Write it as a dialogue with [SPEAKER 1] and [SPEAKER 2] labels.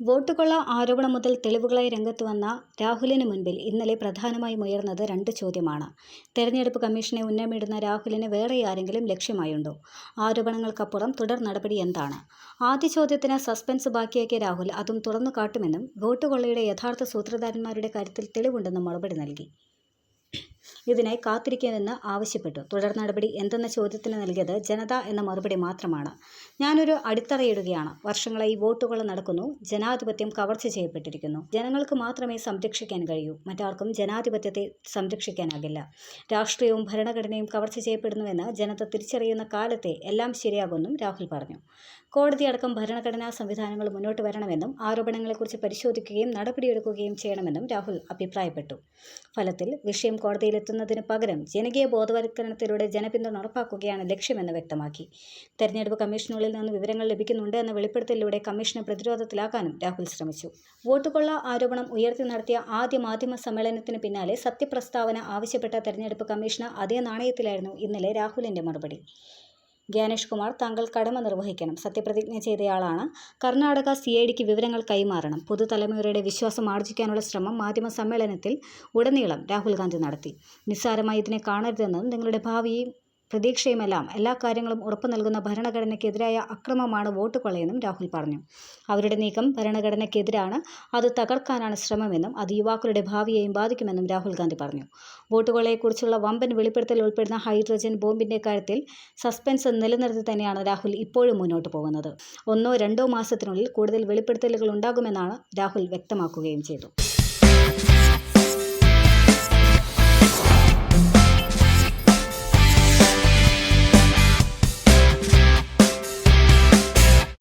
[SPEAKER 1] Vote കൊള്ള ആരോപണം മുതൽ തെളിവുകളായി രംഗത്ത് വന്ന രാഹുലിന് മുൻപിൽ ഇന്നലെ പ്രധാനമായും ഉയർന്നത് രണ്ട് ചോദ്യമാണ്. തെരഞ്ഞെടുപ്പ് കമ്മീഷനെ ഉന്നമിടുന്ന രാഹുലിന് വേറെ ആരെങ്കിലും ലക്ഷ്യമായുണ്ടോ? ആരോപണങ്ങൾക്കപ്പുറം തുടർ നടപടി എന്താണ്? ആദ്യ ചോദ്യത്തിന് സസ്പെൻസ് ബാക്കിയാക്കിയ രാഹുൽ അതും തുറന്നു കാട്ടുമെന്നും വോട്ട് കൊള്ളയുടെ യഥാർത്ഥ സൂത്രധാരന്മാരുടെ കാര്യത്തിൽ തെളിവുണ്ടെന്നും മറുപടി നൽകി. ഇതിനായി കാത്തിരിക്കുമെന്ന് ആവശ്യപ്പെട്ടു. തുടർ നടപടി എന്തെന്ന ചോദ്യത്തിന് നൽകിയത് ജനത എന്ന മറുപടി മാത്രമാണ്. ഞാനൊരു അടിത്തറയിടുകയാണ്. വർഷങ്ങളായി വോട്ടുകൾ നടക്കുന്നു. ജനാധിപത്യം കവർച്ച ചെയ്യപ്പെട്ടിരിക്കുന്നു. ജനങ്ങൾക്ക് മാത്രമേ സംരക്ഷിക്കാൻ കഴിയൂ. മറ്റാർക്കും ജനാധിപത്യത്തെ സംരക്ഷിക്കാനാകില്ല. രാഷ്ട്രീയവും ഭരണഘടനയും കവർച്ച ചെയ്യപ്പെടുന്നുവെന്ന് ജനത തിരിച്ചറിയുന്ന കാലത്തെ എല്ലാം ശരിയാകുമെന്നും രാഹുൽ പറഞ്ഞു. കോടതിയടക്കം ഭരണഘടനാ സംവിധാനങ്ങൾ മുന്നോട്ട് വരണമെന്നും ആരോപണങ്ങളെക്കുറിച്ച് പരിശോധിക്കുകയും നടപടിയെടുക്കുകയും ചെയ്യണമെന്നും രാഹുൽ അഭിപ്രായപ്പെട്ടു. ഫലത്തിൽ വിഷയം കോടതിയിലെത്തുന്നതിന് പകരം ജനകീയ ബോധവൽക്കരണത്തിലൂടെ ജനപിന്തുണ ഉറപ്പാക്കുകയാണ് ലക്ഷ്യമെന്ന് വ്യക്തമാക്കി. തെരഞ്ഞെടുപ്പ് കമ്മീഷനുള്ളിൽ നിന്ന് വിവരങ്ങൾ ലഭിക്കുന്നുണ്ട് എന്ന വെളിപ്പെടുത്തലിലൂടെ കമ്മീഷനെ പ്രതിരോധത്തിലാക്കാനും രാഹുൽ ശ്രമിച്ചു. വോട്ടുകൊള്ള ആരോപണം ഉയർത്തി നടത്തിയ ആദ്യ മാധ്യമ സമ്മേളനത്തിന് പിന്നാലെ സത്യപ്രസ്താവന ആവശ്യപ്പെട്ട തെരഞ്ഞെടുപ്പ് കമ്മീഷന് അതേ നാണയത്തിലായിരുന്നു ഇന്നലെ രാഹുലിന്റെ മറുപടി. ഗ്യാനേഷ് കുമാർ താങ്കൾ കടമ നിർവഹിക്കണം. സത്യപ്രതിജ്ഞ ചെയ്തയാളാണ്. കർണാടക സി ഐ ഡിക്ക് വിവരങ്ങൾ കൈമാറണം. പുതുതലമുറയുടെ വിശ്വാസം ആർജിക്കാനുള്ള ശ്രമം മാധ്യമ സമ്മേളനത്തിൽ ഉടനീളം രാഹുൽ ഗാന്ധി നടത്തി. നിസ്സാരമായി ഇതിനെ കാണരുതെന്നും നിങ്ങളുടെ ഭാവിയും പ്രതീക്ഷയുമെല്ലാം എല്ലാ കാര്യങ്ങളും ഉറപ്പു നൽകുന്ന ഭരണഘടനയ്ക്കെതിരായ അക്രമമാണ് വോട്ട് കൊള്ളയെന്നും രാഹുൽ പറഞ്ഞു. അവരുടെ നീക്കം ഭരണഘടനയ്ക്കെതിരാണ്. അത് തകർക്കാനാണ് ശ്രമമെന്നും അത് യുവാക്കളുടെ ഭാവിയെയും ബാധിക്കുമെന്നും രാഹുൽ ഗാന്ധി പറഞ്ഞു. വോട്ട് കൊള്ളയെക്കുറിച്ചുള്ള വമ്പൻ വെളിപ്പെടുത്തൽ ഉൾപ്പെടുന്ന ഹൈഡ്രജൻ ബോംബിന്റെ കാര്യത്തിൽ സസ്പെൻസ് നിലനിർത്തി തന്നെയാണ് രാഹുൽ ഇപ്പോഴും മുന്നോട്ട് പോകുന്നത്. ഒന്നോ രണ്ടോ മാസത്തിനുള്ളിൽ കൂടുതൽ വെളിപ്പെടുത്തലുകൾ ഉണ്ടാകുമെന്നാണ് രാഹുൽ വ്യക്തമാക്കുകയും ചെയ്തു.